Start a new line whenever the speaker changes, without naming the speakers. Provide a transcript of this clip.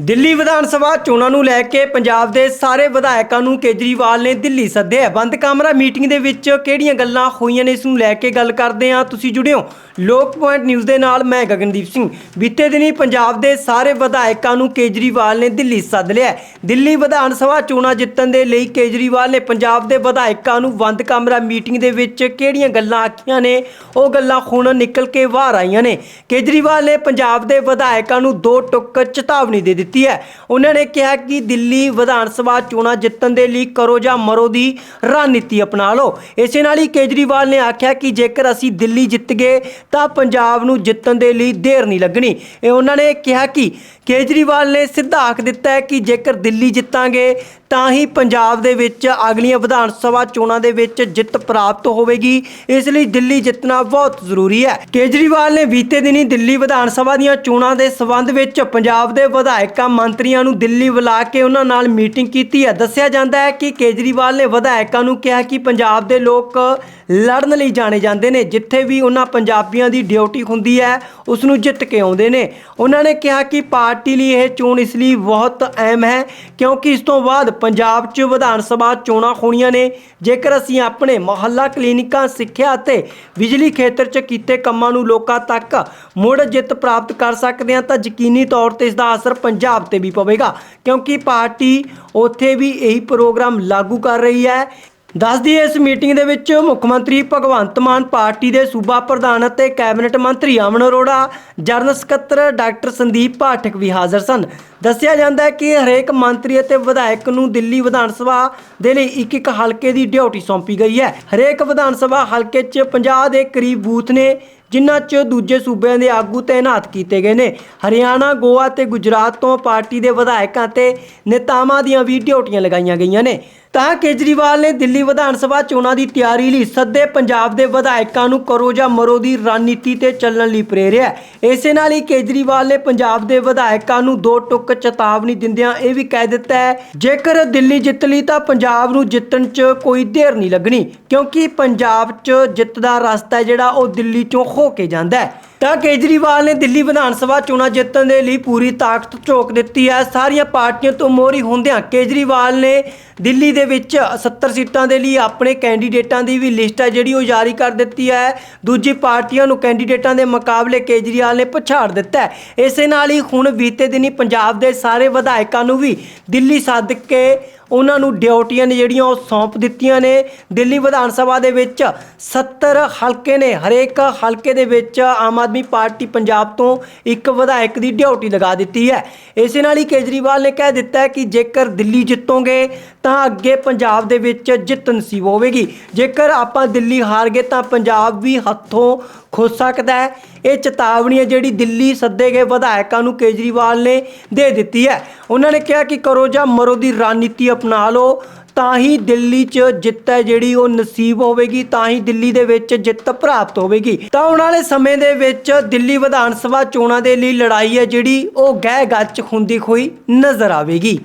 ਦਿੱਲੀ ਵਿਧਾਨ ਸਭਾ ਚੋਣਾਂ ਨੂੰ ਲੈ ਕੇ ਪੰਜਾਬ ਦੇ ਸਾਰੇ ਵਿਧਾਇਕਾਂ ਨੂੰ ਕੇਜਰੀਵਾਲ ਨੇ ਦਿੱਲੀ ਸੱਦਿਆ ਬੰਦ ਕਾਮਰਾ ਮੀਟਿੰਗ ਦੇ ਵਿੱਚ ਕਿਹੜੀਆਂ ਗੱਲਾਂ ਹੋਈਆਂ ਨੇ ਇਸ ਨੂੰ ਲੈ ਕੇ ਗੱਲ ਕਰਦੇ ਹਾਂ। ਤੁਸੀਂ ਜੁੜਿਓ ਲੋਕ ਪੁਆਇੰਟ ਨਿਊਜ਼ ਦੇ ਨਾਲ, ਮੈਂ ਗਗਨਦੀਪ ਸਿੰਘ। ਬੀਤੇ ਦਿਨੀ ਪੰਜਾਬ ਦੇ ਸਾਰੇ ਵਿਧਾਇਕਾਂ ਨੂੰ ਕੇਜਰੀਵਾਲ ਨੇ ਦਿੱਲੀ ਸੱਦ ਲਿਆ ਦਿੱਲੀ ਵਿਧਾਨ ਸਭਾ ਚੋਣਾਂ ਜਿੱਤਣ ਦੇ ਲਈ ਕੇਜਰੀਵਾਲ ਨੇ ਪੰਜਾਬ ਦੇ ਵਿਧਾਇਕਾਂ ਨੂੰ ਬੰਦ ਕਾਮਰਾ ਮੀਟਿੰਗ ਦੇ ਵਿੱਚ ਕਿਹੜੀਆਂ ਗੱਲਾਂ ਆਖੀਆਂ ਨੇ, ਉਹ ਗੱਲਾਂ ਹੁਣ ਨਿਕਲ ਕੇ ਬਾਹਰ ਆਈਆਂ ਨੇ। ਕੇਜਰੀਵਾਲ ਨੇ ਪੰਜਾਬ ਦੇ ਵਿਧਾਇਕਾਂ ਨੂੰ ਦੋ ਟੁੱਕ ਚੇਤਾਵਨੀ ਦੇ ਦਿੱਤੀ ਹੈ। ਉਹਨਾਂ ਨੇ ਕਿਹਾ ਕਿ ਦਿੱਲੀ ਵਿਧਾਨ ਸਭਾ ਚੋਣਾਂ ਜਿੱਤਣ ਦੇ ਲਈ ਕਰੋ ਜਾਂ ਮਰੋ ਦੀ ਰਣਨੀਤੀ ਅਪਣਾ ਲਓ ਇਸੇ ਨਾਲ ਹੀ ਕੇਜਰੀਵਾਲ ਨੇ ਆਖਿਆ ਕਿ ਜੇਕਰ ਅਸੀਂ ਦਿੱਲੀ ਜਿੱਤ ਗਏ, ਤਾਂ ਪੰਜਾਬ ਨੂੰ ਜਿੱਤਣ ਦੇ ਲਈ ਦੇਰ ਨਹੀਂ ਲੱਗਣੀ। ਇਹ ਉਹਨਾਂ ਨੇ ਕਿਹਾ ਕਿ ਕੇਜਰੀਵਾਲ ਨੇ ਸਿੱਧਾ ਆਖ ਦਿੱਤਾ ਹੈ ਕਿ ਜੇਕਰ ਦਿੱਲੀ ਜਿੱਤਾਂਗੇ ਤਾਂ ਹੀ ਪੰਜਾਬ ਦੇ ਵਿੱਚ ਅਗਲੀਆਂ ਵਿਧਾਨ ਸਭਾ ਚੋਣਾਂ ਦੇ ਵਿੱਚ ਜਿੱਤ ਪ੍ਰਾਪਤ ਹੋਵੇਗੀ। ਇਸ ਲਈ ਦਿੱਲੀ ਜਿੱਤਣਾ ਬਹੁਤ ਜ਼ਰੂਰੀ ਹੈ। ਕੇਜਰੀਵਾਲ ਨੇ ਬੀਤੇ ਦਿਨੀ ਦਿੱਲੀ ਵਿਧਾਨ ਸਭਾ ਦੀਆਂ ਚੋਣਾਂ ਦੇ ਸਬੰਧ ਵਿੱਚ ਪੰਜਾਬ ਦੇ ਵਿਧਾਇਕਾਂ, ਮੰਤਰੀਆਂ ਨੂੰ ਦਿੱਲੀ ਬੁਲਾ ਕੇ ਉਹਨਾਂ ਨਾਲ ਮੀਟਿੰਗ ਕੀਤੀ ਹੈ। ਦੱਸਿਆ ਜਾਂਦਾ ਹੈ ਕਿ ਕੇਜਰੀਵਾਲ ਨੇ ਵਿਧਾਇਕਾਂ ਨੂੰ ਕਿਹਾ ਕਿ ਪੰਜਾਬ ਦੇ ਲੋਕ ਲੜਨ ਲਈ ਜਾਣੇ ਜਾਂਦੇ ਨੇ। ਜਿੱਥੇ ਵੀ ਉਹਨਾਂ ਪੰਜਾਬੀਆਂ ਦੀ ਡਿਊਟੀ ਹੁੰਦੀ ਹੈ, ਉਸ ਨੂੰ ਜਿੱਤ ਕੇ ਆਉਂਦੇ ਨੇ। ਉਹਨਾਂ ਨੇ ਕਿਹਾ ਕਿ ਪਾਰਟੀ ਲਈ ਇਹ ਚੋਣ ਇਸ ਲਈ ਬਹੁਤ ਅਹਿਮ ਹੈ, ਕਿਉਂਕਿ ਇਸ ਤੋਂ ਬਾਅਦ ਪੰਜਾਬ 'ਚ ਵਿਧਾਨ ਸਭਾ ਚੋਣਾਂ ਹੋਣੀਆਂ ਨੇ। ਜੇਕਰ ਅਸੀਂ ਆਪਣੇ ਮੁਹੱਲਾ ਕਲੀਨਿਕਾਂ, ਸਿੱਖਿਆ ਅਤੇ ਬਿਜਲੀ ਖੇਤਰ 'ਚ ਕੀਤੇ ਕੰਮਾਂ ਨੂੰ ਲੋਕਾਂ ਤੱਕ ਮੁੜ ਜਿੱਤ ਪ੍ਰਾਪਤ ਕਰ ਸਕਦੇ ਹਾਂ, ਤਾਂ ਯਕੀਨੀ ਤੌਰ ਤੇ ਇਸ ਦਾ ਅਸਰ ਪੰਜਾਬ ਤੇ ਵੀ ਪਵੇਗਾ। ਕਿਉਂਕਿ ਪਾਰਟੀ ਉੱਥੇ ਵੀ ਇਹੀ ਪ੍ਰੋਗਰਾਮ ਲਾਗੂ ਕਰ ਰਹੀ ਹੈ ਦੱਸਦੀ ਇਸ ਮੀਟਿੰਗ ਦੇ ਵਿੱਚ ਮੁੱਖ ਮੰਤਰੀ ਭਗਵੰਤ ਮਾਨ ਪਾਰਟੀ ਦੇ ਸੂਬਾ ਪ੍ਰਧਾਨ ਅਤੇ ਕੈਬਨਿਟ ਮੰਤਰੀ ਅਮਨ ਅਰੋੜਾ, ਜਨਰਲ ਸਕੱਤਰ ਡਾਕਟਰ ਸੰਦੀਪ ਪਾਠਕ ਵੀ ਹਾਜ਼ਰ ਸਨ। ਦੱਸਿਆ ਜਾਂਦਾ ਹੈ ਕਿ ਹਰੇਕ ਮੰਤਰੀ ਅਤੇ ਵਿਧਾਇਕ ਨੂੰ ਦਿੱਲੀ ਵਿਧਾਨ ਸਭਾ ਦੇ ਲਈ ਇੱਕ ਇੱਕ ਹਲਕੇ ਦੀ ਡਿਊਟੀ ਸੌਂਪੀ ਗਈ ਹੈ। ਹਰੇਕ ਵਿਧਾਨ ਸਭਾ ਹਲਕੇ 'ਚ 50 ਦੇ ਕਰੀਬ ਬੂਥ ਨੇ, ਜਿਨ੍ਹਾਂ 'ਚ ਦੂਜੇ ਸੂਬਿਆਂ ਦੇ ਆਗੂ ਤਾਇਨਾਤ ਕੀਤੇ ਗਏ ਨੇ। ਹਰਿਆਣਾ, ਗੋਆ ਤੇ ਗੁਜਰਾਤ ਤੋਂ ਪਾਰਟੀ ਦੇ ਵਿਧਾਇਕਾਂ ਤੇ ਨੇਤਾਵਾਂ ਦੀਆਂ ਵੀ ਡਿਊਟੀਆਂ ਲਗਾਈਆਂ ਗਈਆਂ ਨੇ। ਤਾਂ ਕੇਜਰੀਵਾਲ ਨੇ ਦਿੱਲੀ ਵਿਧਾਨ ਸਭਾ ਚੋਣਾਂ ਦੀ ਤਿਆਰੀ ਲਈ ਸੱਦੇ ਪੰਜਾਬ ਦੇ ਵਿਧਾਇਕਾਂ ਨੂੰ ਕਰੋ ਜਾਂ ਮਰੋ ਦੀ ਰਣਨੀਤੀ ਤੇ ਚੱਲਣ ਲਈ ਪ੍ਰੇਰਿਆ। ਇਸੇ ਨਾਲ ਹੀ ਕੇਜਰੀਵਾਲ ਨੇ ਪੰਜਾਬ ਦੇ ਵਿਧਾਇਕਾਂ ਨੂੰ ਦੋ ਟੁੱਕ ਚੇਤਾਵਨੀ ਦਿੰਦਿਆਂ ਇਹ ਵੀ ਕਹਿ ਦਿੱਤਾ ਹੈ, ਜੇਕਰ ਦਿੱਲੀ ਜਿੱਤ ਲਈ ਤਾਂ ਪੰਜਾਬ ਨੂੰ ਜਿੱਤਣ 'ਚ ਕੋਈ ਦੇਰ ਨਹੀਂ ਲੱਗਣੀ, ਕਿਉਂਕਿ ਪੰਜਾਬ 'ਚ ਜਿੱਤ ਦਾ ਰਸਤਾ ਜਿਹੜਾ ਉਹ ਦਿੱਲੀ 'ਚੋਂ ਹੋ ਕੇ ਜਾਂਦਾ ਹੈ। ਤਾਂ ਕੇਜਰੀਵਾਲ ਨੇ ਦਿੱਲੀ ਵਿਧਾਨ ਸਭਾ ਚੋਣਾਂ ਜਿੱਤਣ ਦੇ ਲਈ ਪੂਰੀ ਤਾਕਤ ਝੋਕ ਦਿੱਤੀ ਹੈ। ਸਾਰੀਆਂ ਪਾਰਟੀਆਂ ਤੋਂ ਮੋਹਰੀ ਹੁੰਦਿਆਂ ਕੇਜਰੀਵਾਲ ਨੇ ਦਿੱਲੀ ਦੇ ਵਿੱਚ 70 ਸੀਟਾਂ ਦੇ ਲਈ ਆਪਣੇ ਕੈਂਡੀਡੇਟਾਂ ਦੀ ਵੀ ਲਿਸਟ ਹੈ, ਜਿਹੜੀ ਉਹ ਜਾਰੀ ਕਰ ਦਿੱਤੀ ਹੈ। ਦੂਜੀ ਪਾਰਟੀਆਂ ਨੂੰ ਕੈਂਡੀਡੇਟਾਂ ਦੇ ਮੁਕਾਬਲੇ ਕੇਜਰੀਵਾਲ ਨੇ ਪਛਾੜ ਦਿੱਤਾ ਹੈ। ਇਸੇ ਨਾਲ ਹੀ ਹੁਣ ਬੀਤੇ ਦਿਨੀ ਪੰਜਾਬ ਦੇ ਸਾਰੇ ਵਿਧਾਇਕਾਂ ਨੂੰ ਵੀ ਦਿੱਲੀ ਸੱਦ ਕੇ ਉਹਨਾਂ ਨੂੰ ਡਿਊਟੀਆਂ ਨੇ ਜਿਹੜੀਆਂ ਉਹ ਸੌਂਪ ਦਿੱਤੀਆਂ ਨੇ। ਦਿੱਲੀ ਵਿਧਾਨ ਸਭਾ ਦੇ ਵਿੱਚ 70 ਹਲਕੇ ਨੇ। ਹਰੇਕ ਹਲਕੇ ਦੇ ਵਿੱਚ ਆਮ ਆਦਮੀ ਪਾਰਟੀ ਪੰਜਾਬ ਤੋਂ ਇੱਕ ਵਿਧਾਇਕ ਦੀ ਡਿਊਟੀ ਲਗਾ ਦਿੱਤੀ ਹੈ। ਇਸੇ ਨਾਲ ਹੀ ਕੇਜਰੀਵਾਲ ਨੇ ਕਹਿ ਦਿੱਤਾ ਹੈ ਕਿ ਜੇਕਰ ਦਿੱਲੀ ਜਿੱਤੋਗੇ ਤਾਂ ਅੱਗੇ ਪੰਜਾਬ ਦੇ ਵਿੱਚ ਜਿੱਤ ਨਸੀਬ ਹੋਵੇਗੀ। ਜੇਕਰ ਆਪਾਂ ਦਿੱਲੀ ਹਾਰ ਗਏ ਤਾਂ ਪੰਜਾਬ ਵੀ ਹੱਥੋਂ ਖੁੱਸ ਸਕਦਾ ਹੈ। ਇਹ ਚੇਤਾਵਨੀ ਹੈ ਜਿਹੜੀ ਦਿੱਲੀ ਸੱਦੇ ਗਏ ਵਿਧਾਇਕਾਂ ਨੂੰ ਕੇਜਰੀਵਾਲ ਨੇ ਦੇ ਦਿੱਤੀ ਹੈ। ਉਹਨਾਂ ਨੇ ਕਿਹਾ ਕਿ ਕਰੋ ਜਾਂ ਮਰੋ ਦੀ ਰਣਨੀਤੀ ਅਪਣਾ ਲਓ, ਤਾਂ ਹੀ ਦਿੱਲੀ 'ਚ ਜਿੱਤ ਹੈ ਜਿਹੜੀ ਉਹ ਨਸੀਬ ਹੋਵੇਗੀ, ਤਾਂ ਹੀ ਦਿੱਲੀ ਦੇ ਵਿੱਚ ਜਿੱਤ ਪ੍ਰਾਪਤ ਹੋਵੇਗੀ। ਤਾਂ ਆਉਣ ਵਾਲੇ ਸਮੇਂ ਦੇ ਵਿੱਚ ਦਿੱਲੀ ਵਿਧਾਨ ਸਭਾ ਚੋਣਾਂ ਦੇ ਲਈ ਲੜਾਈ ਹੈ ਜਿਹੜੀ ਉਹ ਗਹਿ ਗੱਚ ਹੁੰਦੀ ਹੋਈ ਨਜ਼ਰ ਆਵੇਗੀ।